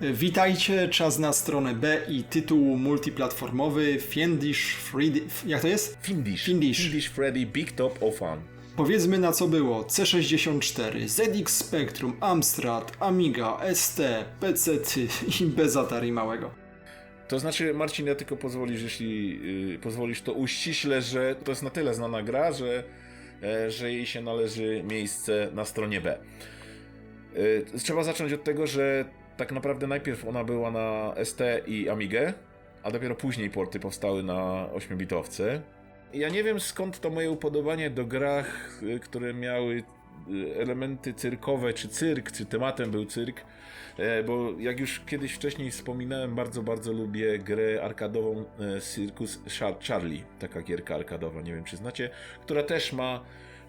Witajcie, czas na stronę B i tytuł multiplatformowy Fiendish Freddy... Jak to jest? Findish. Findish. Findish Freddy Big Top of Fun. Powiedzmy na co było. C64, ZX Spectrum, Amstrad, Amiga, ST, PC i bez Atari małego. To znaczy, Marcin, ja tylko pozwolisz, jeśli yy, pozwolisz, to uściślę, że to jest na tyle znana gra, że, e, że jej się należy miejsce na stronie B. Yy, trzeba zacząć od tego, że tak naprawdę najpierw ona była na ST i Amigę, a dopiero później porty powstały na 8-bitowce. Ja nie wiem skąd to moje upodobanie do grach, y, które miały y, elementy cyrkowe, czy cyrk, czy tematem był cyrk, e, bo jak już kiedyś wcześniej wspominałem, bardzo, bardzo lubię grę arkadową e, Circus Char- Charlie, taka gierka arkadowa, nie wiem czy znacie, która też ma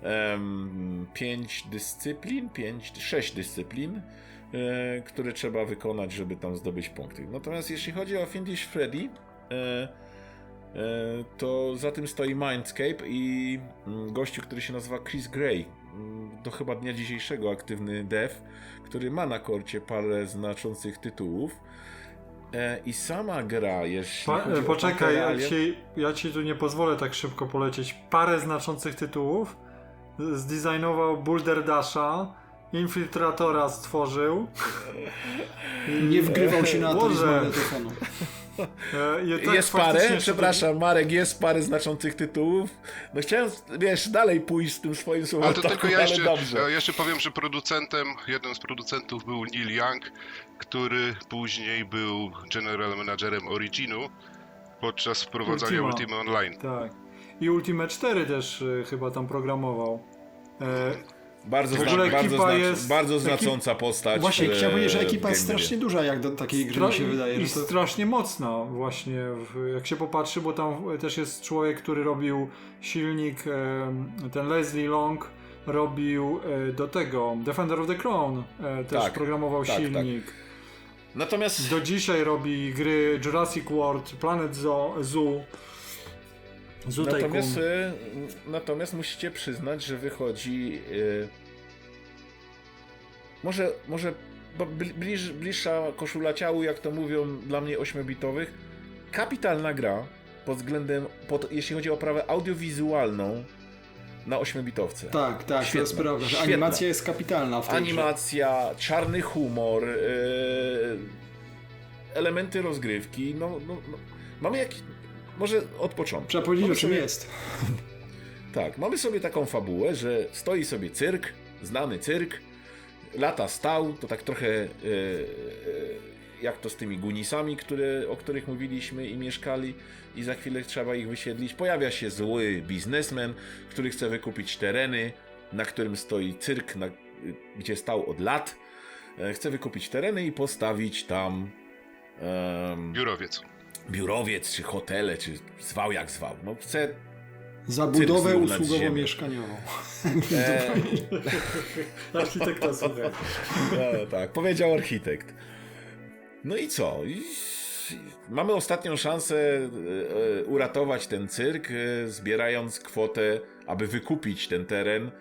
em, pięć dyscyplin, pięć, sześć dyscyplin, które trzeba wykonać, żeby tam zdobyć punkty. Natomiast jeśli chodzi o Findish Freddy, e, E, to za tym stoi Mindscape i mm, gościu, który się nazywa Chris Gray. Mm, Do chyba dnia dzisiejszego aktywny dev, który ma na korcie parę znaczących tytułów. E, I sama gra, jeśli Pa, e, poczekaj, ja ci, ja ci tu nie pozwolę tak szybko polecieć. Parę znaczących tytułów. Zdesignował Boulder Dasha, Infiltratora stworzył. I, Nie wgrywał się na Atari z magnetofonu. E, i tak jest parę, przepraszam, Marek, jest parę znaczących tytułów. No chciałem, wiesz, dalej pójść z tym swoim słowem, Ale to tylko ja jeszcze, dobrze. ja jeszcze powiem, że producentem, jeden z producentów był Neil Young, który później był general managerem Originu podczas wprowadzania Ultima. Ultima Online. Tak. I Ultimate 4 też e, chyba tam programował. E, Bardzo, W zna, bardzo, ekipa znacz- jest- bardzo ekip- znacząca postać. Właśnie, e, chciałem powiedzieć, że ekipa jest strasznie duża jak do takiej gry mi się Stra- wydaje. I to... strasznie mocna właśnie, w, jak się popatrzy, bo tam też jest człowiek, który robił silnik, ten Leslie Long robił e, do tego, Defender of the Crown e, też Tak, programował tak, silnik. Natomiast Do dzisiaj robi gry Jurassic World, Planet Zoo, Zoo. Natomiast, e, natomiast musicie przyznać, że wychodzi. e, może, może bliż, bliższa koszula ciału, jak to mówią dla mnie 8-bitowych. Kapitalna gra pod względem, pod, jeśli chodzi o oprawę audiowizualną na 8-bitowce. Tak, tak, to Świetna, jest prawda. że świetna. Animacja jest kapitalna w tej grze. Animacja, czarny humor, e, elementy rozgrywki. No, no, no, mamy jakiś. Może od początku. Trzeba powiedzieć, o czym sobie- jest. Tak, mamy sobie taką fabułę, że stoi sobie cyrk, znany cyrk, lata stał, to tak trochę e, e, jak to z tymi gunisami, które, o których mówiliśmy i mieszkali i za chwilę trzeba ich wysiedlić. Pojawia się zły biznesmen, który chce wykupić tereny, na którym stoi cyrk, na, gdzie stał od lat. E, Chce wykupić tereny i postawić tam em, Biurowiec. Biurowiec, czy hotele, czy zwał jak zwał. No chce Za budowę Cyrk nad ziemią. usługowo-mieszkaniową. e, Architekta słuchaj. No, tak, powiedział architekt. No i co? I, mamy ostatnią szansę e, e, uratować ten cyrk, e, zbierając kwotę, aby wykupić ten teren.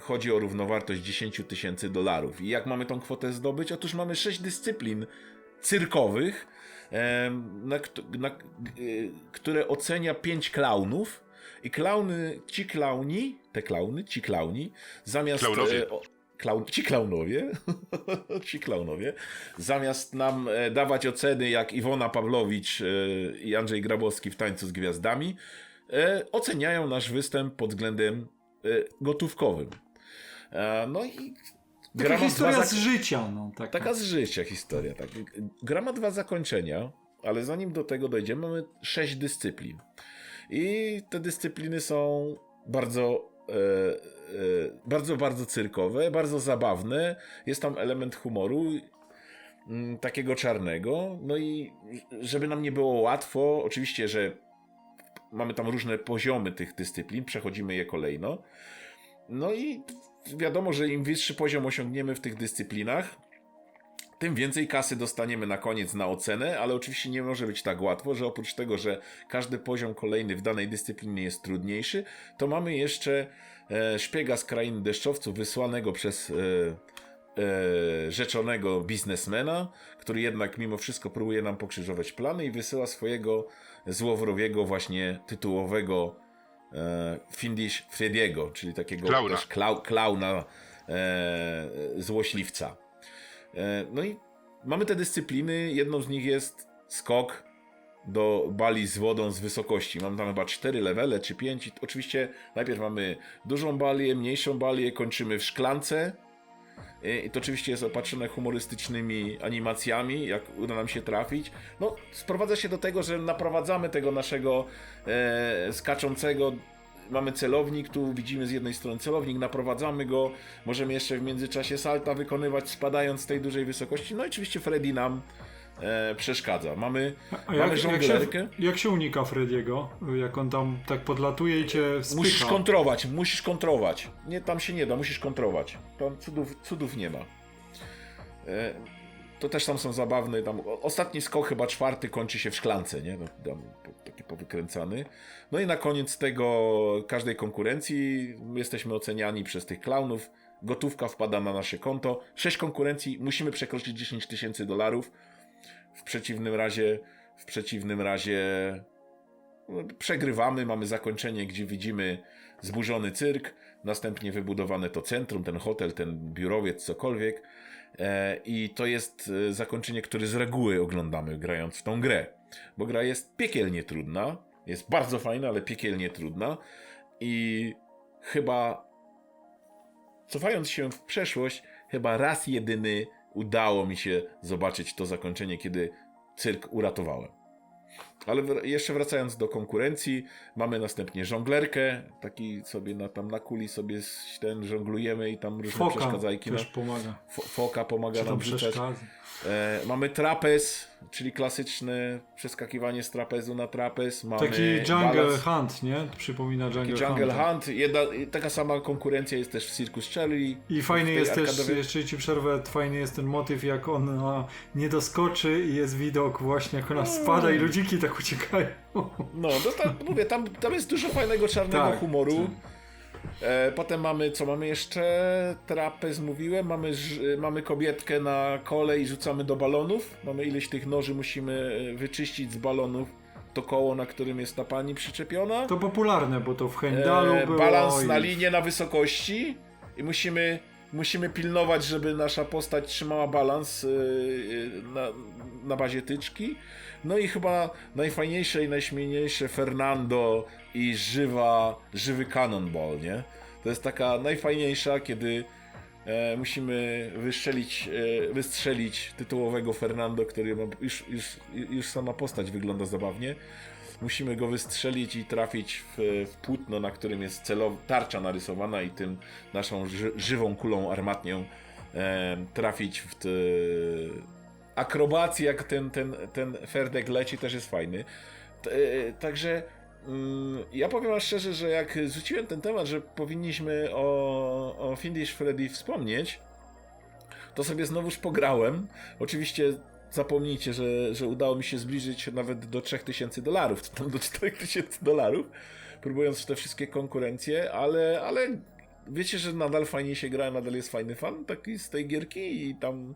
Chodzi o równowartość 10 000 tysięcy dolarów. I jak mamy tą kwotę zdobyć? Otóż mamy 6 dyscyplin cyrkowych, na, na, które ocenia 5 klaunów. I klauny, ci klauni, te klauny, ci klauni, zamiast. Klaunowie. e, o- Klaun, ci klaunowie, ci klaunowie, zamiast nam e, dawać oceny jak Iwona Pawlowicz e, i Andrzej Grabowski w Tańcu z Gwiazdami, oceniają nasz występ pod względem gotówkowym. No i Taka historia dwa z życia, no. Taka. Taka z życia historia. Tak. Gra ma dwa zakończenia, ale zanim do tego dojdziemy, mamy sześć dyscyplin. I te dyscypliny są bardzo, e, e, bardzo, bardzo cyrkowe, bardzo zabawne. Jest tam element humoru, mm, takiego czarnego. No i żeby nam nie było łatwo, oczywiście, że mamy tam różne poziomy tych dyscyplin, przechodzimy je kolejno. No i wiadomo, że im wyższy poziom osiągniemy w tych dyscyplinach, tym więcej kasy dostaniemy na koniec na ocenę, ale oczywiście nie może być tak łatwo, że oprócz tego, że każdy poziom kolejny w danej dyscyplinie jest trudniejszy, to mamy jeszcze e, szpiega z krainy deszczowców wysłanego przez e, e, rzeczonego biznesmena, który jednak mimo wszystko próbuje nam pokrzyżować plany i wysyła swojego złowrowiego właśnie tytułowego Findish Frediego, czyli takiego Klauna. też klau, klauna e, złośliwca. E, no i mamy te dyscypliny, jedną z nich jest skok do bali z wodą z wysokości. Mam tam chyba 4 levele czy 5. Oczywiście najpierw mamy dużą balię, mniejszą balię, kończymy w szklance. I to oczywiście jest opatrzone humorystycznymi animacjami, jak uda nam się trafić. No, sprowadza się do tego, że naprowadzamy tego naszego e, skaczącego. Mamy celownik, tu widzimy z jednej strony celownik, naprowadzamy go, możemy jeszcze w międzyczasie salta wykonywać, spadając z tej dużej wysokości. No i oczywiście Freddy nam e, przeszkadza. Mamy, A mamy jak, jak, się, jak się unika Frediego? Jak on tam tak podlatuje i cię spycha? Musisz kontrować, musisz kontrować. Nie, tam się nie da, musisz kontrować. Tam cudów, cudów nie ma. E, to też tam są zabawne. Tam, ostatni skok, chyba czwarty, kończy się w szklance, nie? No, tam, taki powykręcany. No i na koniec tego, każdej konkurencji jesteśmy oceniani przez tych klaunów. Gotówka wpada na nasze konto. Sześć konkurencji, musimy przekroczyć 10 tysięcy dolarów. W przeciwnym razie, w przeciwnym razie przegrywamy, mamy zakończenie, gdzie widzimy zburzony cyrk, następnie wybudowane to centrum, ten hotel, ten biurowiec, cokolwiek. E, I to jest e, zakończenie, które z reguły oglądamy grając w tą grę. Bo gra jest piekielnie trudna, jest bardzo fajna, ale piekielnie trudna. I chyba cofając się w przeszłość, chyba raz jedyny udało mi się zobaczyć to zakończenie, kiedy cyrk uratowałem. Ale jeszcze wracając do konkurencji, mamy następnie żonglerkę, taki sobie na, tam na kuli sobie ten żonglujemy i tam różne Foka przeszkadzajki. też Na, pomaga. fo, foka pomaga nam rzucać. E, mamy trapez, czyli klasyczne przeskakiwanie z trapezu na trapez. Mamy Taki Jungle balans- Hunt, nie? Przypomina Jungle, Taki Jungle Hunt. Hunt. Jedna, taka sama konkurencja jest też w Circus Charlie. I fajny jest też, jeszcze ci przerwę, fajny jest ten motyw, jak ona nie doskoczy i jest widok właśnie, jak ona spada i ludziki tak uciekają. No, no tam, mówię, tam, tam jest dużo fajnego czarnego Tak, humoru. tak. E, potem mamy, co mamy jeszcze? Trapez mówiłem, mamy, mamy kobietkę na kole i rzucamy do balonów. Mamy ileś tych noży, musimy e, wyczyścić z balonów to koło, na którym jest ta pani przyczepiona. To popularne, bo to w Heimdalu E, było. balans i- na linię na wysokości i musimy, musimy pilnować, żeby nasza postać trzymała balans e, e, na, na bazie tyczki. No i chyba najfajniejsze i najśmiejniejsze Fernando i żywa, żywy Cannonball, nie? To jest taka najfajniejsza, kiedy e, musimy wystrzelić, e, wystrzelić tytułowego Fernando, który ma, już, już, już sama postać wygląda zabawnie. Musimy go wystrzelić i trafić w, w płótno, na którym jest celow, tarcza narysowana i tym naszą ży, żywą kulą armatnią e, trafić w te, akrobacji, jak ten, ten, ten Ferdek leci, też jest fajny. T, e, także mm, ja powiem szczerze, że jak rzuciłem ten temat, że powinniśmy o, o Findish Freddy wspomnieć, to sobie znowuż pograłem. Oczywiście zapomnijcie, że, że udało mi się zbliżyć nawet do 3000 dolarów, czy tam do 4000 dolarów, próbując te wszystkie konkurencje, ale, ale wiecie, że nadal fajnie się gra, nadal jest fajny fan taki z tej gierki i tam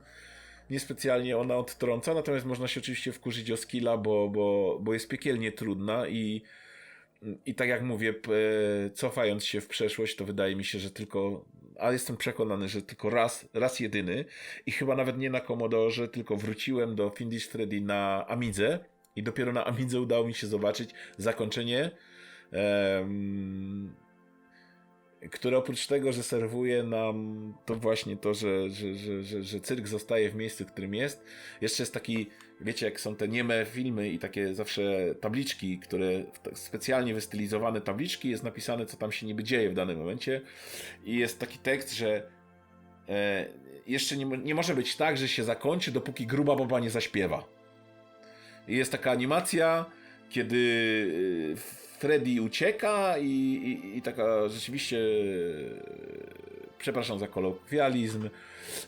niespecjalnie ona odtrąca, natomiast można się oczywiście wkurzyć o skilla, bo, bo, bo jest piekielnie trudna i, i tak jak mówię, cofając się w przeszłość, to wydaje mi się, że tylko, a jestem przekonany, że tylko raz, raz jedyny i chyba nawet nie na Commodore, tylko wróciłem do Findish Freddy na Amidze i dopiero na Amidze udało mi się zobaczyć zakończenie em, które oprócz tego, że serwuje nam to właśnie to, że, że, że, że, że cyrk zostaje w miejscu, w którym jest, jeszcze jest taki, wiecie, jak są te nieme filmy i takie zawsze tabliczki, które, tak specjalnie wystylizowane tabliczki, jest napisane, co tam się niby dzieje w danym momencie i jest taki tekst, że e, jeszcze nie, nie może być tak, że się zakończy, dopóki gruba baba nie zaśpiewa. I jest taka animacja, kiedy y, Freddy ucieka i, i, i taka rzeczywiście e, przepraszam za kolokwializm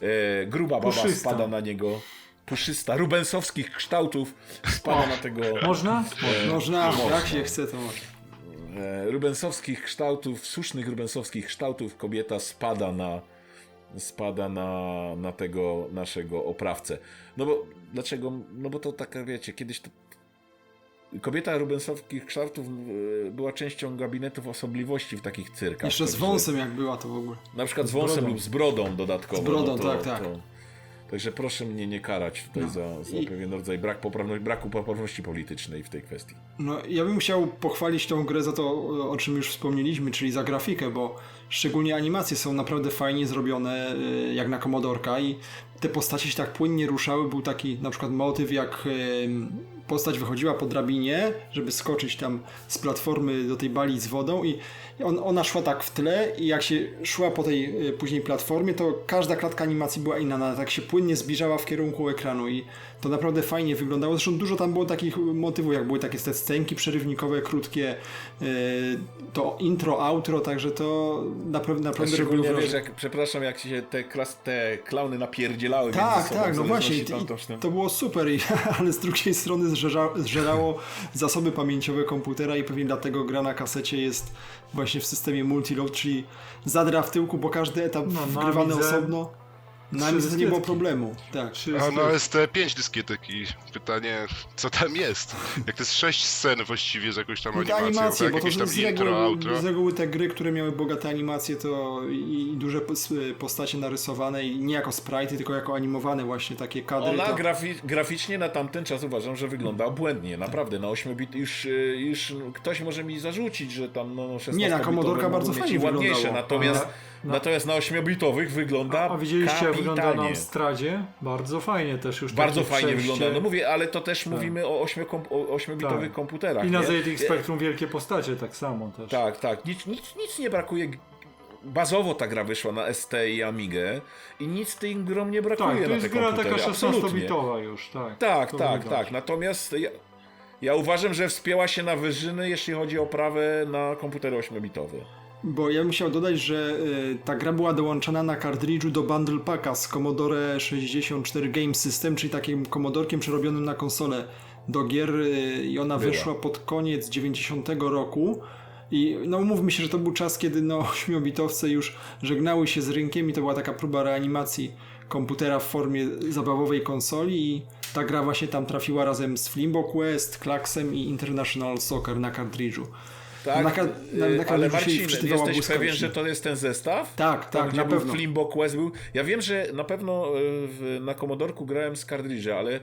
e, gruba baba Puszysta. spada na niego puszysta, rubensowskich kształtów spada na tego Można? Można, Można. jak się chce, to można. e, rubensowskich kształtów, słusznych rubensowskich kształtów kobieta spada na spada na, na tego naszego oprawcę. No bo dlaczego? No bo to taka, wiecie, kiedyś to kobieta rubensowskich kształtów e, była częścią gabinetów osobliwości w takich cyrkach. Jeszcze z wąsem jak była to w ogóle. Na przykład z, Z wąsem brodą. lub z brodą dodatkowo. Z brodą, no to, tak, tak. To, także proszę mnie nie karać tutaj No. za, za I- pewien rodzaj brak poprawności, braku poprawności politycznej w tej kwestii. No, ja bym chciał pochwalić tą grę za to, o czym już wspomnieliśmy, czyli za grafikę, bo szczególnie animacje są naprawdę fajnie zrobione, y, jak na Komodorka i te postacie się tak płynnie ruszały. Był taki na przykład motyw, jak postać wychodziła po drabinie, żeby skoczyć tam z platformy do tej bali z wodą i on, ona szła tak w tle i jak się szła po tej y, później platformie, to każda klatka animacji była inna, ona tak się płynnie zbliżała w kierunku ekranu i to naprawdę fajnie wyglądało. Zresztą dużo tam było takich motywów, jak były takie te scenki przerywnikowe, krótkie, y, to intro, outro, także to naprawdę, naprawdę Szczególnie wiesz, jak, przepraszam, jak się te, klas, te klauny napierdzielały Tak, sobą. tak, no właśnie, tam, to było super, ale z drugiej strony zżera, zżerało zasoby pamięciowe komputera i pewnie dlatego gra na kasecie jest właśnie w systemie multiload, czyli zadra w tyłku, bo każdy etap No, na wgrywany Amidze osobno. Na Amidze to nie było problemu, tak. Trzy A na ST5 dyskietek i pytanie, co tam jest? Jak to jest sześć scen właściwie z jakąś tam No animacją, animacje, tak? bo to Jakieś tam z intro, reguły, outro. z reguły te gry, które miały bogate animacje to i, i duże pos- postacie narysowane i nie jako sprite'y, tylko jako animowane właśnie takie kadry. Ona to- grafi graficznie na tamten czas uważam, że wygląda błędnie, naprawdę. Na 8 bit już, y, już ktoś może mi zarzucić, że tam no, 16 Nie, na Commodorka bardzo fajnie ładniejsze, wyglądało. natomiast, A- natomiast na 8-bitowych wygląda A widzieliście, jak wygląda na kapitalnie. Amstradzie? Bardzo fajnie też już Bardzo fajnie przejście. wygląda. No mówię, ale to też mówimy o 8-bitowych Tak. komputerach. I na? ZX Je- Spectrum wielkie postacie tak samo też. Tak, tak. Nic, nic, nic nie brakuje. Bazowo ta gra wyszła na ST i Amigę i nic tym grom nie brakuje Tak, to na jest te gra komputery. taka Absolutnie. 16-bitowa już, tak. Tak, tak, widać. tak. Natomiast ja, ja uważam, że wspięła się na wyżyny, jeśli chodzi o prawę na komputery 8-bitowe. Bo ja bym chciał dodać, że y, ta gra była dołączana na kartridżu do Bundle Packa z Commodore 64 Game System, czyli takim komodorkiem przerobionym na konsolę do gier y, i ona Była. wyszła pod koniec 90 roku. I no mówmy się, że to był czas, kiedy no ośmiobitowce już żegnały się z rynkiem i to była taka próba reanimacji komputera w formie zabawowej konsoli i ta gra właśnie tam trafiła razem z Flimbo Quest, Klaxem i International Soccer na kartridżu. Tak, Na ka- na- na y, ale Marcin, jesteś pewien, że to jest ten zestaw? Tak, Tam, tak, gdzie na pewno. Flimbo Quest był. Ja wiem, że na pewno y, w, na Commodorku grałem z kartridża, ale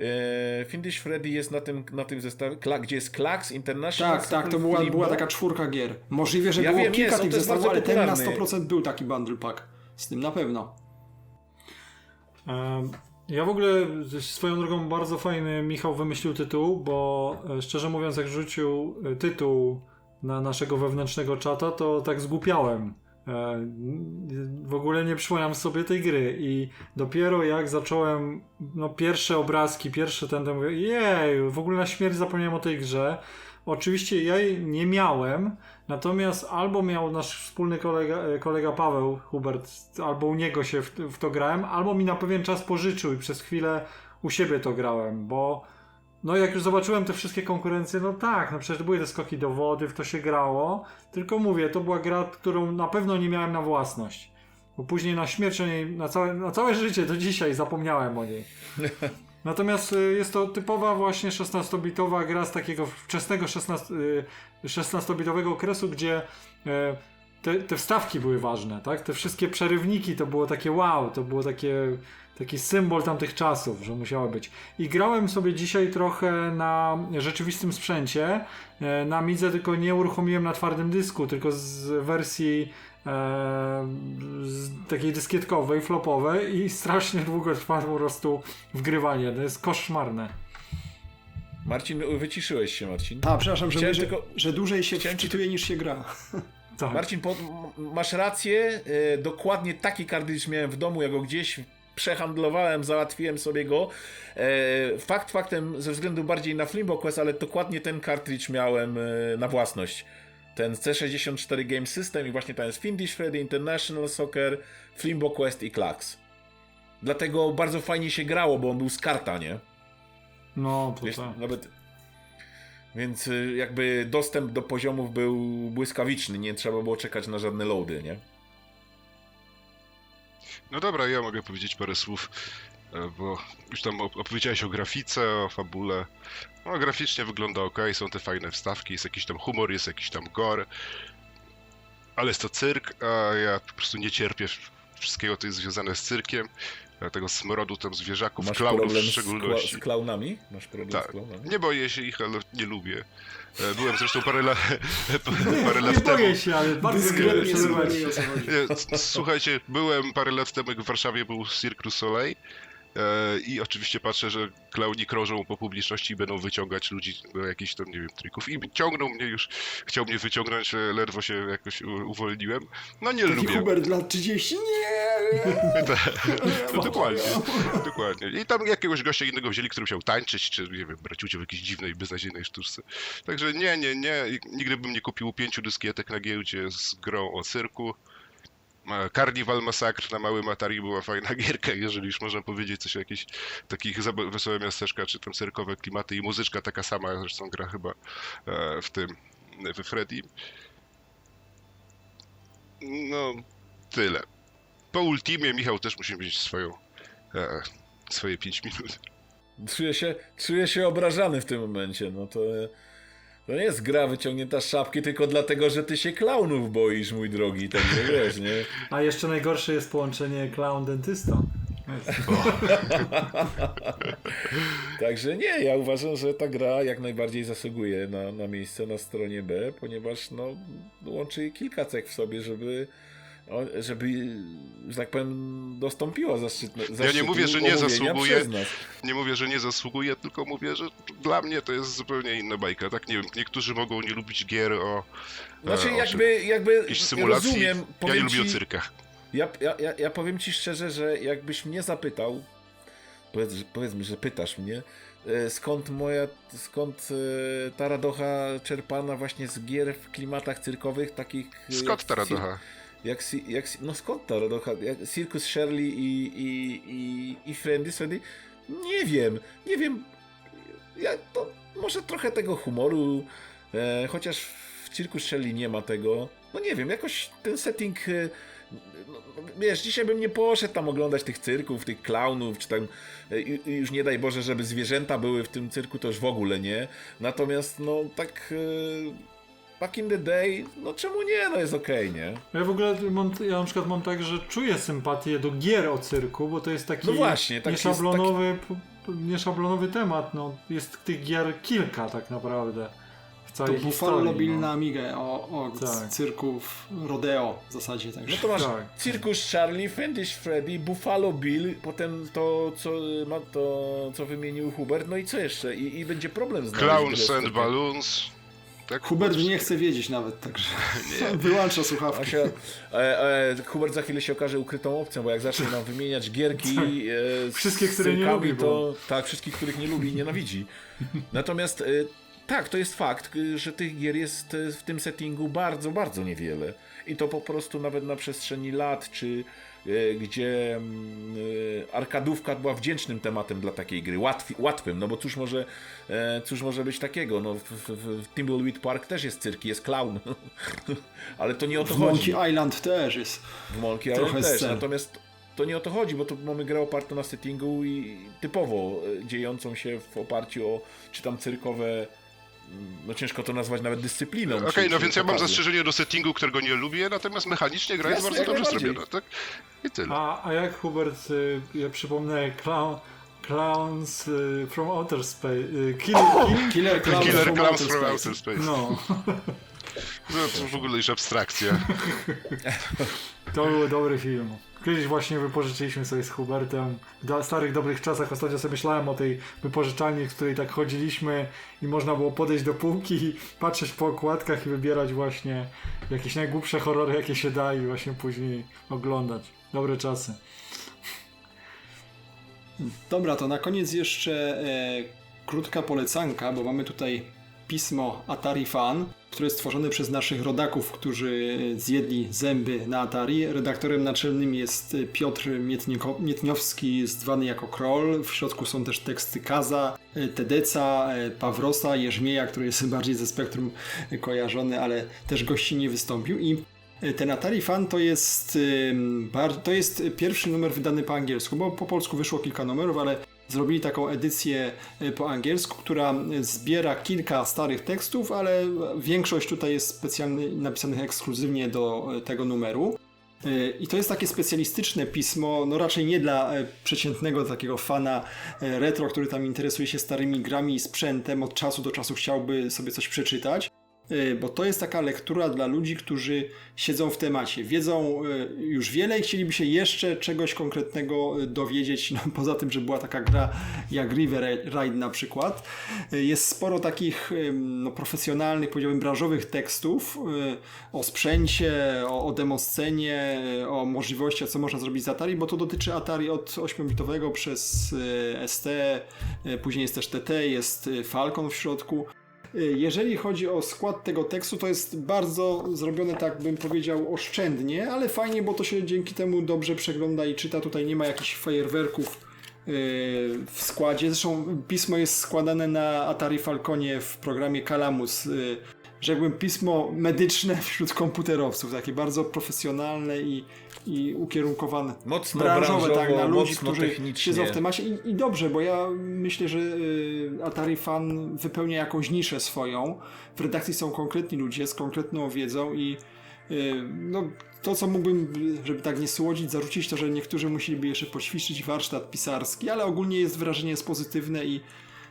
e, Findish Freddy jest na tym, na tym zestawie, Kla, gdzie jest Klax International. Tak, tak, to była, była taka czwórka gier. Możliwe, że Ja było wiem, kilka jest, tych zestawów, ale ten na popularny. 100% był taki bundle pack. Z tym na pewno. Em, Ja w ogóle swoją drogą bardzo fajny Michał wymyślił tytuł, bo e, szczerze mówiąc, jak rzucił e, tytuł na naszego wewnętrznego czata, to tak zgłupiałem. E, W ogóle nie przypominam sobie tej gry i dopiero jak zacząłem no pierwsze obrazki, pierwsze ten, to mówię, jej, w ogóle na śmierć zapomniałem o tej grze. Oczywiście ja jej nie miałem, natomiast albo miał nasz wspólny kolega, e, kolega Paweł Hubert, albo u niego się w, w to grałem, albo mi na pewien czas pożyczył i przez chwilę u siebie to grałem, bo no jak już zobaczyłem te wszystkie konkurencje, no tak, no przecież były te skoki do wody, w to się grało, tylko mówię, to była gra, którą na pewno nie miałem na własność. Bo później na śmierć o niej, na całe, na całe życie do dzisiaj zapomniałem o niej. Natomiast y, jest to typowa właśnie 16-bitowa gra z takiego wczesnego 16, y, 16-bitowego okresu, gdzie e, te, te wstawki były ważne, tak? Te wszystkie przerywniki to było takie wow, to było takie, taki symbol tamtych czasów, że musiało być. I grałem sobie dzisiaj trochę na rzeczywistym sprzęcie, e, na Midze, tylko nie uruchomiłem na twardym dysku, tylko z wersji e, z takiej dyskietkowej, flopowej i strasznie długo trwa po prostu wgrywanie. To jest koszmarne. Marcin, wyciszyłeś się, Marcin. A, przepraszam, że, tylko- że dłużej się chciałem ci- wczytuje niż się gra. Tak. Marcin, po, masz rację, e, dokładnie taki kartridż miałem w domu, ja go gdzieś przehandlowałem, załatwiłem sobie go. E, fakt faktem, ze względu bardziej na Flimbo Quest, ale dokładnie ten kartridż miałem e, na własność. Ten C64 Game System i właśnie tam jest Findish Freddy, International Soccer, Flimbo Quest i Klax. Dlatego bardzo fajnie się grało, bo on był z karta, nie? No, to Wiesz, tak. nawet. Więc y, jakby dostęp do poziomów był błyskawiczny, nie trzeba było czekać na żadne loady, nie? No dobra, ja mogę powiedzieć parę słów, e, bo już tam op- opowiedziałeś o grafice, o fabule. No, graficznie wygląda ok, są te fajne wstawki, jest jakiś tam humor, jest jakiś tam gore. Ale jest to cyrk, a ja po prostu nie cierpię wszystkiego, co jest związane z cyrkiem. E, Tego smrodu tam zwierzaków, Masz klaunów w z, szczególności. kla- z klaunami? Masz problem Tak. z klaunami? Nie boję się ich, ale nie lubię. E, Byłem zresztą parę, la... parę Nie lat temu. boję się, ale bardzo przerywać. Nie, s- słuchajcie, byłem parę lat temu, jak w Warszawie był Cirque du Soleil i oczywiście patrzę, że klauni krążą po publiczności i będą wyciągać ludzi do jakichś tam, nie wiem, trików. I ciągnął mnie już, chciał mnie wyciągnąć, e, ledwo się jakoś uwolniłem. No nie Taki lubię. Hubert lat 30, nie! No, dokładnie, dokładnie. I tam jakiegoś gościa innego wzięli, który chciał tańczyć, czy nie wiem, brać udział w jakiejś dziwnej, beznadziejnej sztuczce. Także nie, nie, nie. Nigdy bym nie kupił pięciu dyskietek na giełdzie z grą o cyrku. Carnival Massacre na małym Atari była fajna gierka, jeżeli już można powiedzieć coś o jakichś takich wesołe miasteczka, czy tam cyrkowe klimaty i muzyczka taka sama, zresztą gra chyba e, w tym, we Freddy. No, tyle. Po Ultimie Michał też musi mieć swoją, e, swoje 5 minut. Czuję się, czuję się obrażany w tym momencie. No to, to nie jest gra wyciągnięta z szapki tylko dlatego, że ty się klaunów boisz, mój drogi. Także wiesz, nie? A jeszcze najgorsze jest połączenie clown-dentysta. Także nie, ja uważam, że ta gra jak najbardziej zasługuje na, na miejsce na stronie B, ponieważ no, łączy kilka cech w sobie, żeby, o- żeby, że tak powiem, dostąpiła zaszczytne, zaszczytu mówię, że nie zasługuje. Nie mówię, że nie zasługuje, tylko mówię, że dla mnie to jest zupełnie inna bajka. Tak, nie wiem, niektórzy mogą nie lubić gier o, Znaczy e, o jakby, jakby symulacji. rozumiem, ja nie lubię o cyrkach. Ja, ja, ja, ja powiem ci szczerze, że jakbyś mnie zapytał, powiedz, powiedzmy, że pytasz mnie, e, skąd moja, skąd e, ta radocha czerpana właśnie z gier w klimatach cyrkowych, takich... Skąd ta radocha? Jak, jak, no skąd ta radocha? Jak Circus Shirley i, i, i, i Friendly? Nie wiem, nie wiem. Ja, to może trochę tego humoru, e, chociaż w Circus Shirley nie ma tego. No nie wiem, jakoś ten setting... E, no, wiesz, dzisiaj bym nie poszedł tam oglądać tych cyrków, tych klaunów, czy tam e, już nie daj Boże, żeby zwierzęta były w tym cyrku, to już w ogóle nie. Natomiast no tak e, back in the day, no czemu nie, no jest okej, nie? Ja w ogóle mam, ja na przykład mam tak, że czuję sympatię do gier o cyrku, bo to jest taki No właśnie, tak nieszablonowy, p- p- nieszablonowy temat. No, jest tych gier kilka tak naprawdę w To całej Buffalo historii. Bill no. na Amigę o, o Tak. cyrków rodeo w zasadzie. No Także. to masz Tak. Circus Charlie, Fandish Freddy, Buffalo Bill, potem to co, ma to, co wymienił Hubert, no i co jeszcze? I, i będzie problem z Clowns and Balloons. Tak? Hubert nie chce wiedzieć nawet, także wyłącza słuchawki. Asia, e, e, Hubert za chwilę się okaże ukrytą opcją, bo jak zacznie nam wymieniać gierki e, z Wszystkie, które nie lubi, to bo- tak, wszystkich, których nie lubi i nienawidzi. Natomiast e, tak, to jest fakt, e, że tych gier jest e, w tym settingu bardzo, bardzo niewiele. I to po prostu nawet na przestrzeni lat, czy e, gdzie mm, e, arkadówka była wdzięcznym tematem dla takiej gry, łatwi, łatwym, no bo cóż może, e, cóż może być takiego, no w, w, w Thimbleweed Park też jest cyrk, jest clown, ale to nie o to W chodzi. Monkey Island też jest. W Monkey Trochę Island też, scen. natomiast to nie o to chodzi, bo to mamy grę opartą na settingu i typowo e, dziejącą się w oparciu o czy tam cyrkowe, no ciężko to nazwać nawet dyscypliną. Okej, czy- no więc ja mam zastrzeżenie do settingu, którego nie lubię, natomiast mechanicznie gra jest Jasne, bardzo dobrze zrobiona, tak? I tyle. A, a jak Hubert, y, ja przypomnę, clown, Clowns y, from Outer Space, y, Kill, kill, Killer Clowns Killer from Clowns Outer from Space. Outer Space. no, No, to w ogóle już abstrakcja. to był dobry film. Kiedyś właśnie wypożyczyliśmy sobie z Hubertem w starych, dobrych czasach. Ostatnio sobie myślałem o tej wypożyczalni, w której tak chodziliśmy i można było podejść do półki i patrzeć po okładkach i wybierać właśnie jakieś najgłupsze horrory, jakie się da i właśnie później oglądać. Dobre czasy. Dobra, to na koniec jeszcze e, krótka polecanka, bo mamy tutaj pismo Atari Fan, które jest stworzone przez naszych rodaków, którzy zjedli zęby na Atari. Redaktorem naczelnym jest Piotr Mietniowski, zwany jako Kroll. W środku są też teksty Kaza, Tedeca, Pawrosa, Jerzmieja, który jest bardziej ze spektrum kojarzony, ale też gościnnie wystąpił. I Ten Atari Fan to jest, to jest pierwszy numer wydany po angielsku, bo po polsku wyszło kilka numerów, ale zrobili taką edycję y, po angielsku, która zbiera kilka starych tekstów, ale większość tutaj jest specjalnie napisanych ekskluzywnie do y, tego numeru. Y, I to jest takie specjalistyczne pismo, no raczej nie dla e, przeciętnego takiego fana e, retro, który tam interesuje się starymi grami i sprzętem, od czasu do czasu chciałby sobie coś przeczytać, bo to jest taka lektura dla ludzi, którzy siedzą w temacie, wiedzą y, już wiele i chcieliby się jeszcze czegoś konkretnego y, dowiedzieć, no, poza tym, że była taka gra jak River Ride na przykład. Y, Jest sporo takich y, no, profesjonalnych, powiedziałbym, branżowych tekstów y, o sprzęcie, o, o demoscenie, y, o możliwościach, co można zrobić z Atari, bo to dotyczy Atari od 8-bitowego przez y, ST, y, później jest też TT, jest y, Falcon w środku. Y, Jeżeli chodzi o skład tego tekstu, to jest bardzo zrobione, tak bym powiedział, oszczędnie, ale fajnie, bo to się dzięki temu dobrze przegląda i czyta. Tutaj nie ma jakichś fajerwerków yy, w składzie. Zresztą pismo jest składane na Atari Falconie w programie Calamus. yy, Rzekłbym pismo medyczne wśród komputerowców, takie bardzo profesjonalne i, i ukierunkowane. Mocno branżowe, tak, na ludzi, którzy siedzą w temacie i, i dobrze, bo ja myślę, że y, Atari Fan wypełnia jakąś niszę swoją. W redakcji są konkretni ludzie z konkretną wiedzą i y, no, to, co mógłbym, żeby tak nie słodzić, zarzucić, to, że niektórzy musieliby jeszcze poćwiczyć warsztat pisarski, ale ogólnie jest wrażenie jest pozytywne i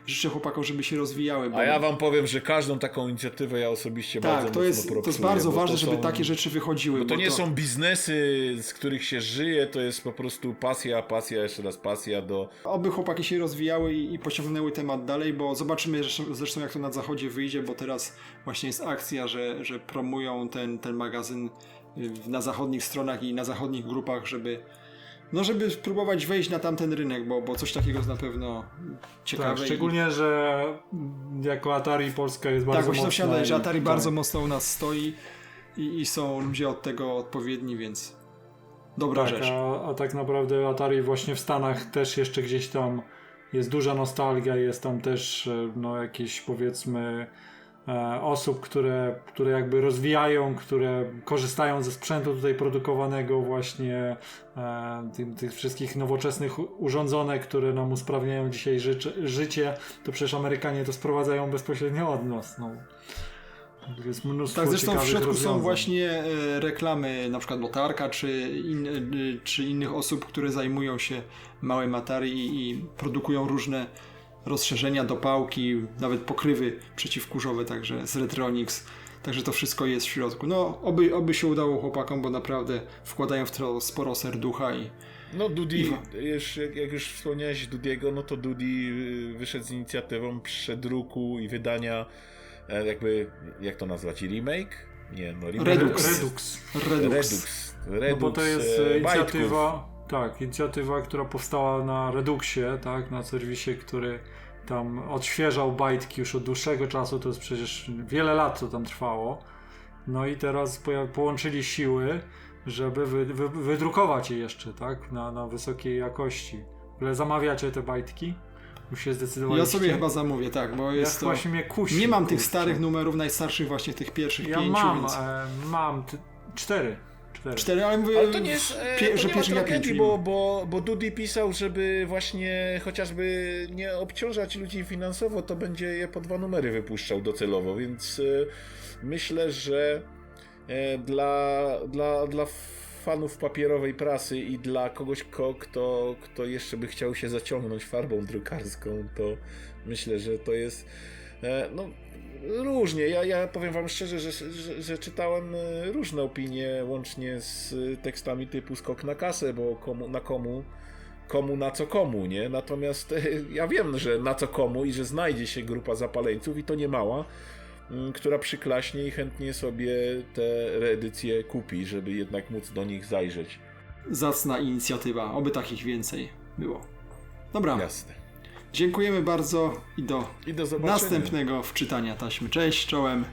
życzę chłopakom, żeby się rozwijały. Bo A ja wam powiem, że każdą taką inicjatywę ja osobiście bardzo tak, to mocno jest, to jest bardzo ważne, to żeby są- takie rzeczy wychodziły. Bo to bo nie są biznesy, z których się żyje, to jest po prostu pasja, pasja, jeszcze raz pasja do... Oby chłopaki się rozwijały i, i pociągnęły temat dalej, bo zobaczymy zresztą, zresztą jak to na zachodzie wyjdzie, bo teraz właśnie jest akcja, że, że promują ten, ten magazyn y, na zachodnich stronach i na zachodnich grupach, żeby no żeby spróbować wejść na tamten rynek, bo, bo coś takiego jest na pewno ciekawe. Tak, szczególnie, że jako Atari Polska jest bardzo tak, właśnie mocna. wsiadaj, że Atari tak. bardzo mocno u nas stoi i, i są ludzie od tego odpowiedni, więc dobra Tak, rzecz. a, a tak naprawdę Atari właśnie w Stanach też jeszcze gdzieś tam jest duża nostalgia, jest tam też e, no, jakieś powiedzmy osób, które, które jakby rozwijają, które korzystają ze sprzętu tutaj produkowanego właśnie e, tym, tych wszystkich nowoczesnych urządzonek, które nam usprawniają dzisiaj życie, życie, to przecież Amerykanie to sprowadzają bezpośrednio od nas. No. Jest mnóstwo Tak, zresztą w środku są rozwiązań. właśnie e, reklamy na przykład Lotarka czy, in, e, czy innych osób, które zajmują się małym Atari i, i produkują różne rozszerzenia, dopałki, nawet pokrywy przeciwkurzowe, także z Retronix. Także to wszystko jest w środku. No, oby, oby się udało chłopakom, bo naprawdę wkładają w to sporo serducha i No Dudi, już, jak, już wspomniałeś Dudiego, no to Dudi y, wyszedł z inicjatywą przedruku i wydania e, jakby, jak to nazwać, remake? Nie, no remake. Redux. Redux. Redux. Redux. Redux. No bo to jest e, e, bajtków. inicjatywa, tak, inicjatywa, która powstała na Reduxie, tak, na serwisie, który tam odświeżał bajtki już od dłuższego czasu, to jest przecież wiele lat to tam trwało. No i teraz połączyli siły, żeby wy, wy, wydrukować je jeszcze, tak, na, na wysokiej jakości. Ogóle zamawiacie te bajtki? Już się zdecydowaliście? Ja sobie chyba zamówię, tak, bo Ja jest to... właśnie mnie kusi. Nie mam tych starych numerów, najstarszych właśnie tych pierwszych Ja pięciu, mam, więc... e, mam cztery. Cztery. Cztery, ale mówię, Ale to nie jest, e, pie- to że nie ma tragedii, bo, bo, bo Dudi pisał, żeby właśnie chociażby nie obciążać ludzi finansowo, to będzie je po dwa numery wypuszczał docelowo, więc e, myślę, że e, dla, dla, dla fanów papierowej prasy i dla kogoś, ko, kto, kto jeszcze by chciał się zaciągnąć farbą drukarską, to myślę, że to jest no, różnie. Ja, ja powiem wam szczerze, że, że, że czytałem e, różne opinie, łącznie z e, tekstami typu skok na kasę, bo komu, na komu komu na co komu, nie? Natomiast e, ja wiem, że na co komu i że znajdzie się grupa zapaleńców i to nie mała, która przyklaśnie i chętnie sobie te reedycje kupi, żeby jednak móc do nich zajrzeć. zacna inicjatywa. Oby takich więcej było. Dobra, Jasne. Dziękujemy bardzo i do I do następnego wczytania taśmy. Cześć, czołem.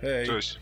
Hej. Cześć.